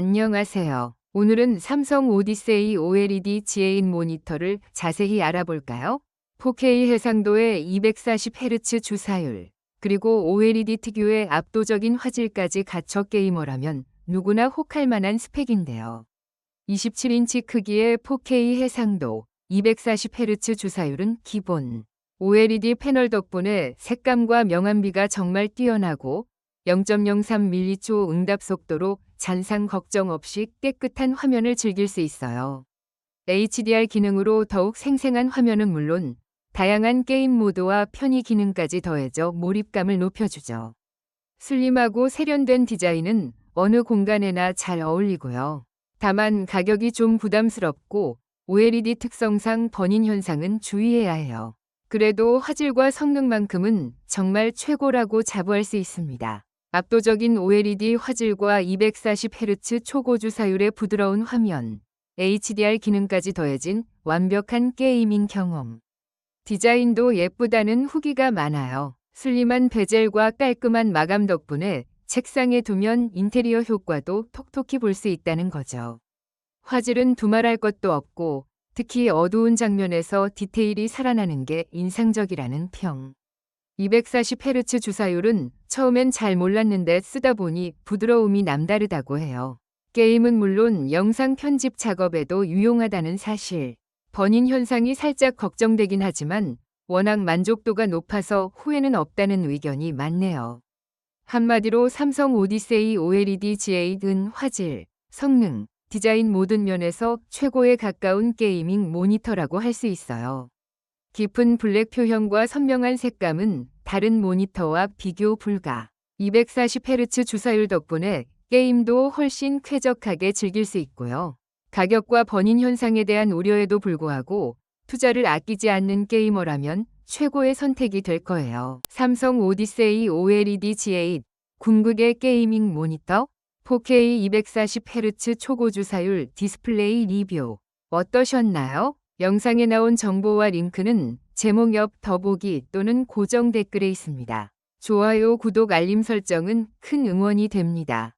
안녕하세요. 오늘은 삼성 오디세이 OLED G8 모니터를 자세히 알아볼까요? 4K 해상도의 240Hz 주사율, 그리고 OLED 특유의 압도적인 화질까지 갖춰 게이머라면 누구나 혹할 만한 스펙인데요. 27인치 크기의 4K 해상도, 240Hz 주사율은 기본. OLED 패널 덕분에 색감과 명암비가 정말 뛰어나고 0.03m초 응답 속도로 잔상 걱정 없이 깨끗한 화면을 즐길 수 있어요. HDR 기능으로 더욱 생생한 화면은 물론 다양한 게임 모드와 편의 기능까지 더해져 몰입감을 높여주죠. 슬림하고 세련된 디자인은 어느 공간에나 잘 어울리고요. 다만 가격이 좀 부담스럽고 OLED 특성상 번인 현상은 주의해야 해요. 그래도 화질과 성능만큼은 정말 최고라고 자부할 수 있습니다. 압도적인 OLED 화질과 240Hz 초고주사율의 부드러운 화면, HDR 기능까지 더해진 완벽한 게이밍 경험. 디자인도 예쁘다는 후기가 많아요. 슬림한 베젤과 깔끔한 마감 덕분에 책상에 두면 인테리어 효과도 톡톡히 볼 수 있다는 거죠. 화질은 두말할 것도 없고 특히 어두운 장면에서 디테일이 살아나는 게 인상적이라는 평. 240Hz 주사율은 처음엔 잘 몰랐는데 쓰다 보니 부드러움이 남다르다고 해요. 게임은 물론 영상 편집 작업에도 유용하다는 사실. 번인 현상이 살짝 걱정되긴 하지만 워낙 만족도가 높아서 후회는 없다는 의견이 많네요. 한마디로 삼성 오디세이 OLED G8은 화질, 성능, 디자인 모든 면에서 최고에 가까운 게이밍 모니터라고 할 수 있어요. 깊은 블랙 표현과 선명한 색감은 다른 모니터와 비교 불가. 240Hz 주사율 덕분에 게임도 훨씬 쾌적하게 즐길 수 있고요. 가격과 번인 현상에 대한 우려에도 불구하고 투자를 아끼지 않는 게이머라면 최고의 선택이 될 거예요. 삼성 오디세이 OLED G8 궁극의 게이밍 모니터 4K 240Hz 초고주사율 디스플레이 리뷰 어떠셨나요? 영상에 나온 정보와 링크는 제목 옆 더보기 또는 고정 댓글에 있습니다. 좋아요, 구독, 알림 설정은 큰 응원이 됩니다.